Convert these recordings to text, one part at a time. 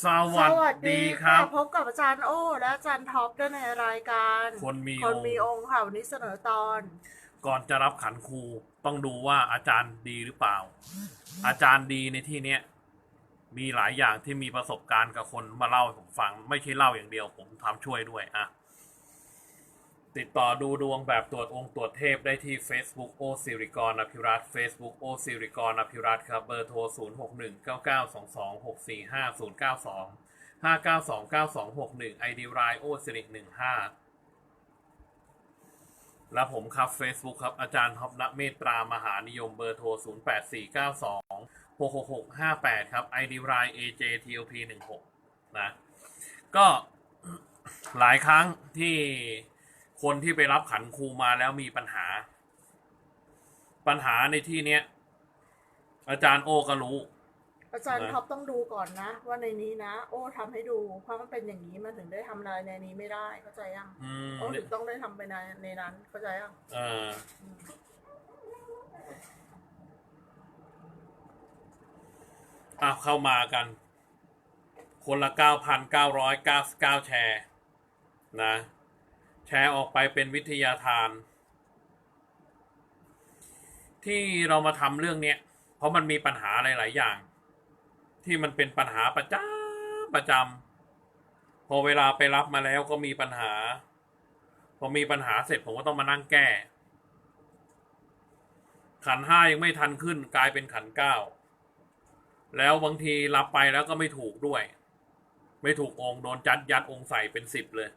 สวัสดีครับ พบกับอาจารย์โอ้และอาจารย์ท็อปด้วยในรายการคนมีคนองค์มีองค์ค่ะวันนี้เสนอตอน ก่อนจะรับขันครูต้องดูว่าอาจารย์ดีหรือเปล่า อาจารย์ดีในที่เนี้ยมีหลายอย่างที่มีประสบการณ์กับคนมาเล่าให้ผมฟัง ไม่ใช่เล่าอย่างเดียวผมทำช่วยด้วยอะ ติดต่อดูดวงแบบตรวจองค์ตรวจเทพได้ที่ Facebook โอสิริกรอภิรัต Facebook โอสิริกรอภิรัตครับเบอร์โทร 0 6 1 9 9 2 2 6 4 5 0 9 2 5 9 2 9 2 6 1 ID รายโอสิริ15 และผมครับ Facebook ครับ อาจารย์ท็อปณเมตตามหานิยมเบอร์โทร 0 8 4 9 2 6 6 6 5 8 ครับ ID ราย AJTOP 16 นะ ก็หลายครั้งที่ คนที่ไปรับขันครูมาแล้วมีปัญหา ปัญหาในที่เนี้ยอาจารย์โอก็รู้ อาจารย์นะท็อปต้องดูก่อนนะ ว่าในนี้นะ โอ้ทำให้ดู เพราะมันเป็นอย่างนี้มันถึงได้ทำอะไรในนี้ไม่ได้เข้าใจยังอืมโอ้ถึงต้องได้ทำไปในในนั้นเข้าใจยังเอออะเข้ามากัน คนละ9,999แชร์ นะแชร์ออกไปเป็นวิทยาทาน ที่เรามาทำเรื่องเนี้ย เพราะมันมีปัญหาหลาย ๆ อย่าง ที่มันเป็นปัญหาประจำประจำพอเวลาไปรับมาแล้วก็มีปัญหา พอมีปัญหาเสร็จผมก็ต้องมานั่งแก้ ขันห้ายังไม่ทันขึ้นกลายเป็นขันเก้าแล้วบางทีรับไปแล้วก็ไม่ถูกด้วย ไม่ถูกองโดนจัดยัดองใส่เป็นสิบเลย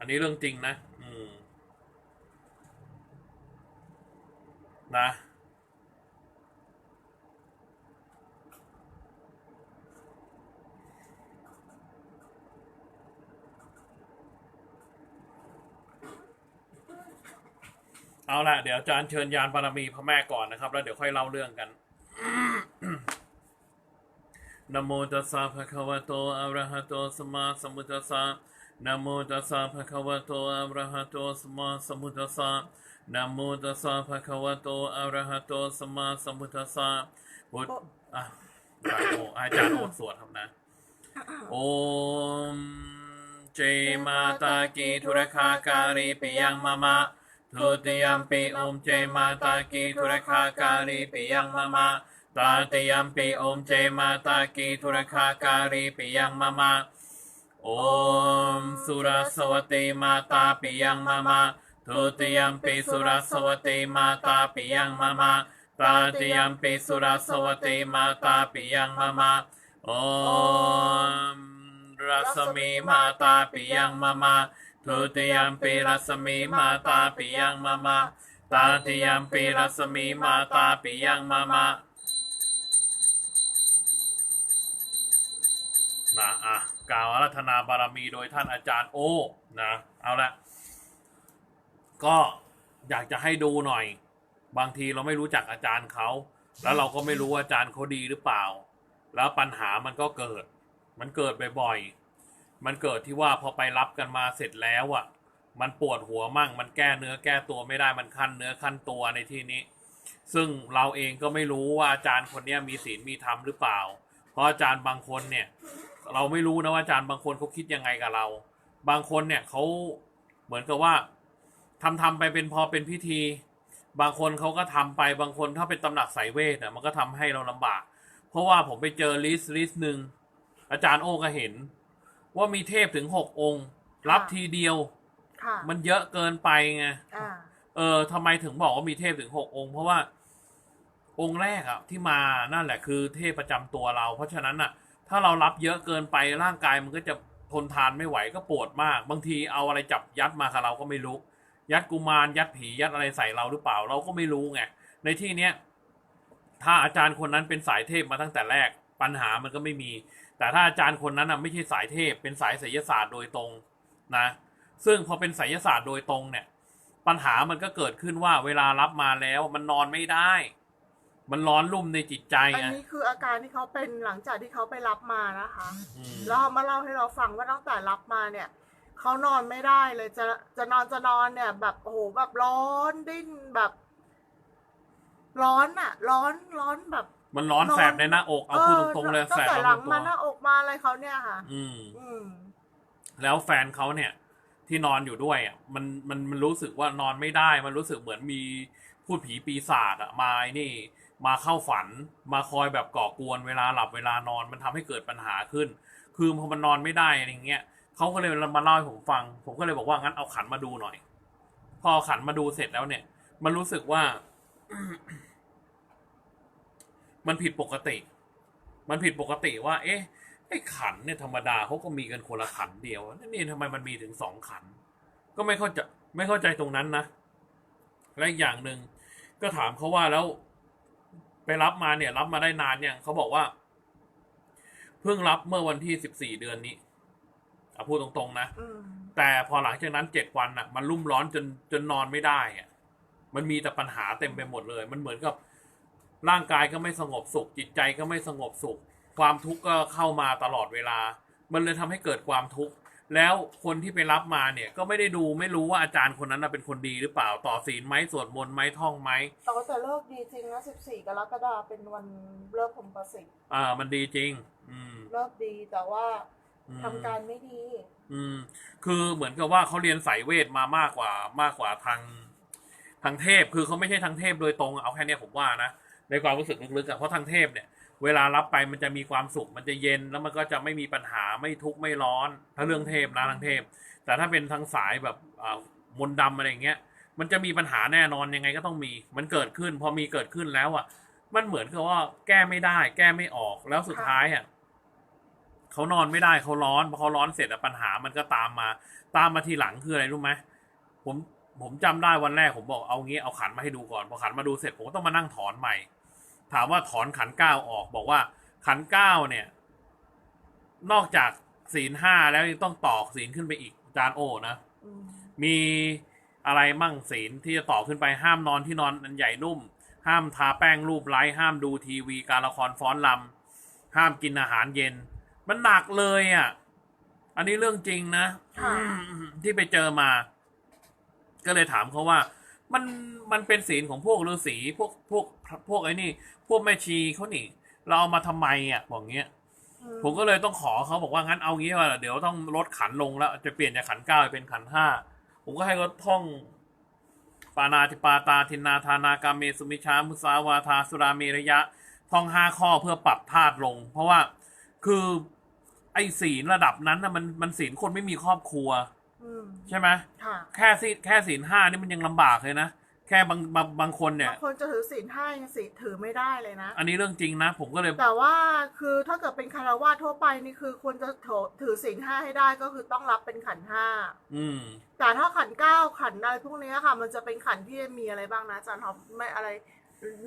อันนี้เรื่องจริงนะ อืม นะ เอาละเดี๋ยวอาจารย์เชิญยานบารมีพระแม่ก่อนนะครับ แล้วเดี๋ยวค่อยเล่าเรื่องกันนะโมตัสสะภะคะวะโตอะระหะโตสัมมาสัมพุทธัสสะ นะโมตัสสะภะคะวะโตอะระหะโตสัมมาสัมพุทธัสสะนะโมตัสสะภะคะวะโตอะระหะโตสัมมาสัมพุทธัสสะพุทธอะอาจารย์โออาจารย์โอสวดครับนะ โอมเจมาตากีธุรคาการีปิยังมะมะทุติยมปีอมเจมาตากีธุรคาการีปิยังมะมะตาติยมปีอมเจมาตากีธุรคาการีปิยังมะมะ โอมสุรสวติมาตาปิยังมะมะทุติยมปีสุรสวติมาตาปิยังมะมะตาติยมปีสุรสวติมาตาปิยังมะมะโอมรัศมีมาตาปิยังมะมะทุติยมปีรัศมีมาตาปิยังมะมะตาติยมปีรัศมีมาตาปิยังมะมะนะอะ กล่าวอารัธนาบารมีโดยท่านอาจารย์โอนะเอาละก็อยากจะให้ดูหน่อย บางทีเราไม่รู้จักอาจารย์เขา แล้วเราก็ไม่รู้ว่าอาจารย์เขาดีหรือเปล่า แล้วปัญหามันก็เกิด มันเกิดบ่อยๆมันเกิดที่ว่าพอไปรับกันมาเสร็จแล้วอะ มันปวดหัวมั่ง มันแก้เนื้อแก้ตัวไม่ได้มันขั้นเนื้อขั้นตัวในที่นี้ ซึ่งเราเองก็ไม่รู้ว่าอาจารย์คนนี้มีศีลมีธรรมหรือเปล่า เพราะอาจารย์บางคนเนี่ย เราไม่รู้นะว่าอาจารย์บางคนเขาคิดยังไงกับเรา บางคนเนี่ยเขาเหมือนกับว่าทำทำไปเป็นพอเป็นพิธี บางคนเขาก็ทำไปบางคนถ้าเป็นตำหนักสายเวทอะมันก็ทำให้เราลำบาก เพราะว่าผมไปเจอลิสต์ลิสต์หนึ่งอาจารย์โอก็เห็น ว่ามีเทพถึงหกองค์ รับทีเดียวค่ะมันเยอะเกินไปไงอ่าเออทำไมถึงบอกว่ามีเทพถึงหกองค์ เพราะว่าองค์แรกอะที่มานั่นแหละคือเทพประจำตัวเรา เพราะฉะนั้นอะ ถ้าเรารับเยอะเกินไปร่างกายมันก็จะทนทานไม่ไหวก็ปวดมาก บางทีเอาอะไรจับยัดมากับเราก็ไม่รู้ ยัดกุมารยัดผียัดอะไรใส่เราหรือเปล่า เราก็ไม่รู้ไงในที่เนี้ยถ้าอาจารย์คนนั้นเป็นสายเทพมาตั้งแต่แรกปัญหามันก็ไม่มี แต่ถ้าอาจารย์คนนั้นอะไม่ใช่สายเทพ เป็นสายไสยศาสตร์โดยตรงนะ ซึ่งพอเป็นไสยศาสตร์โดยตรงเนี่ย ปัญหามันก็เกิดขึ้นว่าเวลารับมาแล้วมันนอนไม่ได้ มันร้อนรุ่มในจิตใจอันไงนี้คืออาการที่เขาเป็นหลังจากที่เขาไปรับมานะคะ อืมแล้วเอามาเล่าให้เราฟังว่าตั้งแต่รับมาเนี่ยเขานอนไม่ได้เลยจะจะนอนจะนอนเนี่ย แบบโอ้โหแบบร้อนดิ้นแบบ ร้อนอะร้อนร้อนแบบ มันร้อนนอน แสบในหน้าอกเอาพูดตรงๆเลยตั้แสงบแต่ไปหหลัมงดตัมาวหน้าอกมาอะไรเขาเนี่ยค่ะ อืม อืม แล้วแฟนเขาเนี่ย ที่นอนอยู่ด้วยอะมันมันมันรู้สึกว่านอนไม่ได้ มันรู้สึกเหมือนมีพูดผีปีศาจอะมาไอ้นี่ มาเข้าฝัน มาคอยแบบก่อกวนเวลาหลับเวลานอนมันทำให้เกิดปัญหาขึ้น คือพอมันนอนไม่ได้อะไรเงี้ยเขาก็เลยมาเล่าให้ผมฟัง ผมก็เลยบอกว่างั้นเอาขันมาดูหน่อย พอขันมาดูเสร็จแล้วเนี่ย มันรู้สึกว่า มันผิดปกติ มันผิดปกติว่า เอ๊ะไอ้ขันเนี่ยธรรมดาเขาก็มีกันคนละขันเดียวนี่ทำไมมันมีถึงสองขัน ก็ไม่เข้าใจไม่เข้าใจตรงนั้นนะและอีกอย่างหนึ่งก็ถามเขาว่าแล้ว ไปรับมาเนี่ย รับมาได้นานเนี่ยงเขาบอกว่า เพิ่งรับเมื่อวันที่สิบสี่เดือนนี้เอาพูดตรงๆนะอืมแต่พอหลังจากนั้นเจ็ดวันอะ มันรุ่มร้อนจนจนนอนไม่ได้อะมันมีแต่ปัญหาเต็มไปหมดเลย มันเหมือนกับ ร่างกายก็ไม่สงบสุข จิตใจก็ไม่สงบสุข ความทุกข์ก็เข้ามาตลอดเวลา มันเลยทำให้เกิดความทุกข์ แล้วคนที่ไปรับมาเนี่ยก็ไม่ได้ดูไม่รู้ว่าอาจารย์คนนั้นนะเป็นคนดีหรือเปล่าต่อศีลไหมสวดมนต์ไหมท่องไหมแต่ว่าแต่เลิกดีจริงนะ14 กรกฎาคมเป็นวันเลิกผมประสิทธิ์อ่า มันดีจริง อืม เลิกดีแต่ว่าอืม ทำการไม่ดี อืม คือเหมือนกับว่าเขาเรียนสายเวทมามากกว่ามากกว่าทางทางเทพ คือเขาไม่ใช่ทางเทพโดยตรงเอาแค่เนี้ยผมว่านะในความรู้สึกลึกๆอะเพราะทางเทพเนี่ย เวลารับไปมันจะมีความสุข มันจะเย็นแล้วมันก็จะไม่มีปัญหาไม่ทุกข์ไม่ร้อน ถ้าเรื่องเทพนะทางเทพ แต่ถ้าเป็นทางสายแบบอ่ามนต์ดำอะไรอย่างเงี้ย มันจะมีปัญหาแน่นอนยังไงก็ต้องมี มันเกิดขึ้น พอมีเกิดขึ้นแล้วอะ มันเหมือนกับว่าแก้ไม่ได้ แก้ไม่ออกแล้วสุดท้ายอะเขานอนไม่ได้เขาร้อนพอเขาร้อนเสร็จอะปัญหามันก็ตามมา ตามมาทีหลังคืออะไรรู้ไหมผมผมจำได้วันแรกผมบอกเอางี้เอาขันมาให้ดูก่อนพอขันมาดูเสร็จผมก็ต้องมานั่งถอนใหม่ ถามว่าถอนขันเก้าออกบอกว่าขันเก้าเนี่ย นอกจากศีลห้าแล้วยังต้องต่อศีลขึ้นไปอีกอาจารย์โอนะอืมมีอะไรมั่งศีลที่จะต่อขึ้นไปห้ามนอนที่นอนอันใหญ่นุ่ม ห้ามทาแป้งรูปไร้ห้ามดูทีวีการละครฟ้อนลำห้ามกินอาหารเย็น มันหนักเลยอะ อันนี้เรื่องจริงนะค่ะที่ไปเจอมา ก็เลยถามเขาว่า มันมันเป็นศีลของพวกฤาษีพวกพวกพวกไอ้นี่ พวกแม่ชีเขานี่ เราเอามาทำไมอะบอกเงี้ยอืผมก็เลยต้องขอเขาบอกว่างั้นเอางี้ว่าเดี๋ยวต้องลดขันลงแล้ว จะเปลี่ยนจากขันเก้าเป็นขันห้าผมก็ให้เขาท่องปานาติปาตาทินนาธานากาเมสุมิชามุสาวาทาสุราเมระยะท่องห้าข้อเพื่อปรับธาตุลง เพราะว่าคือไอ้ศีลระดับนั้นนะมันมันศีลคนไม่มีครอบครัว อืมใช่ไหมค่ะแค่ศีลแค่ศีลห้านี่มันยังลำบากเลยนะ แค่บางบางบางคนเนี่ย บางคนจะถือศีลห้ายังศีลถือไม่ได้เลยนะ อันนี้เรื่องจริงนะ ผมก็เลย แต่ว่าคือถ้าเกิดเป็นคารวะทั่วไปนี่คือควรจะถือถือศีลห้าให้ได้ก็คือต้องรับเป็นขันห้าอืม แต่ถ้าขันเก้าขันอะไรพวกเนี้ยค่ะ มันจะเป็นขันที่มีอะไรบ้างนะอาจารย์ท็อปไม่อะไร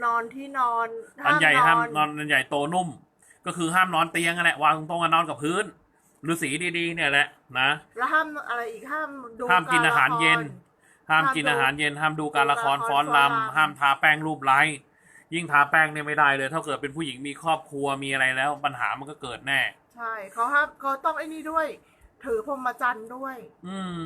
นอนที่นอนอันใหญ่ห้ามนนออนนอันใหญ่โตนุ่ม ก็คือห้ามนอนเตียงนั่นแหละวางตรงๆกันนอนกับพื้น ฤาษีดีๆเนี่ยแหละนะแล้วห้ามอะไรอีกห้ามดูห้ามกินอาหารเย็น ห้ามห้ามกินดูอาหารเย็น ห้ามดูการละครดูละครฟ้อนฟ้อนรำรำห้ามทาแป้งรูปไร้ยิ่งทาแป้งเนี่ยไม่ได้เลย ถ้าเกิดเป็นผู้หญิงมีครอบครัวมีอะไรแล้ว ปัญหามันก็เกิดแน่ ใช่เขาห้ามเขาต้องไอ้นี่ด้วย ถือพรหมจรรย์ด้วย อืม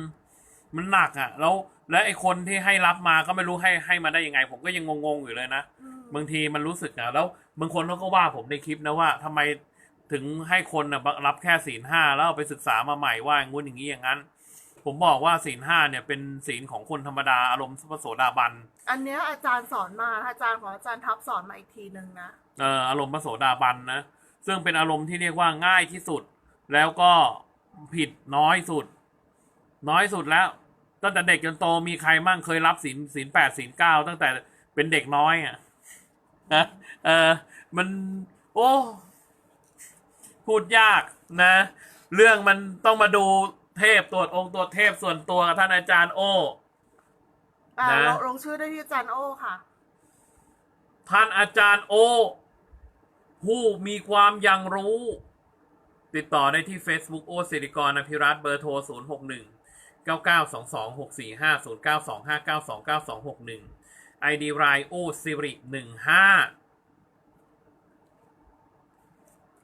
มันหนักอะ แล้ว และไอ้คนที่ให้รับมาก็ไม่รู้ให้ให้มาได้ยังไง ผมก็ยังงงๆอยู่เลยนะอืมบางทีมันรู้สึกนะแล้วบางคนเขาก็ว่าผมในคลิปนะว่าทำไม ถึงให้คนนะรับแค่ศีลห้าแล้วเอาไปศึกษามาใหม่ว่าอย่างงู้นอย่างนี้อย่างนั้น ผมบอกว่าศีลห้าเนี่ยเป็นศีลของคนธรรมดาอารมณ์พระโสดาบันอันเนี้ยอาจารย์สอนมาอาจารย์ของอาจารย์ทับสอนมาอีกทีหนึ่งนะเอ่ออารมณ์พระโสดาบันนะซึ่งเป็นอารมณ์ที่เรียกว่าง่ายที่สุด แล้วก็ผิดน้อยสุด น้อยสุดแล้วตั้งแต่เด็กจนโตมีใครมั่งเคยรับศีลศีลแปดศีลเก้าตั้งแต่เป็นเด็กน้อยอะนะเออมัน โอ้ พูดยากนะ เรื่องมันต้องมาดูเทพตรวจองค์ตรวจเทพส่วนตัวกับท่านอาจารย์โอ อ่านะ ลงลงชื่อได้ที่อาจารย์โอ้ค่ะ ท่านอาจารย์โอ ผู้มีความยังรู้ ติดต่อได้ที่ Facebook โอสิริกรอภิรัตน์เบอร์โทร 0 6 1 9 9 2 2 6 4 5 0 9 2 5 9 2 9 2 6 1 ID รายโอสิริ 15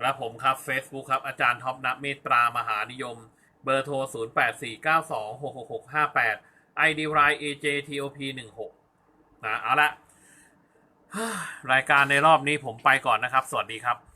และผมครับ Facebook ครับ อาจารย์ท็อปนับเมตตามหานิยม เบอร์โทร 0 8 4 9 2 6 6 6 5 8 ID ร AJTOP 16 นะเอาละรายการในรอบนี้ผมไปก่อนนะครับ สวัสดีครับ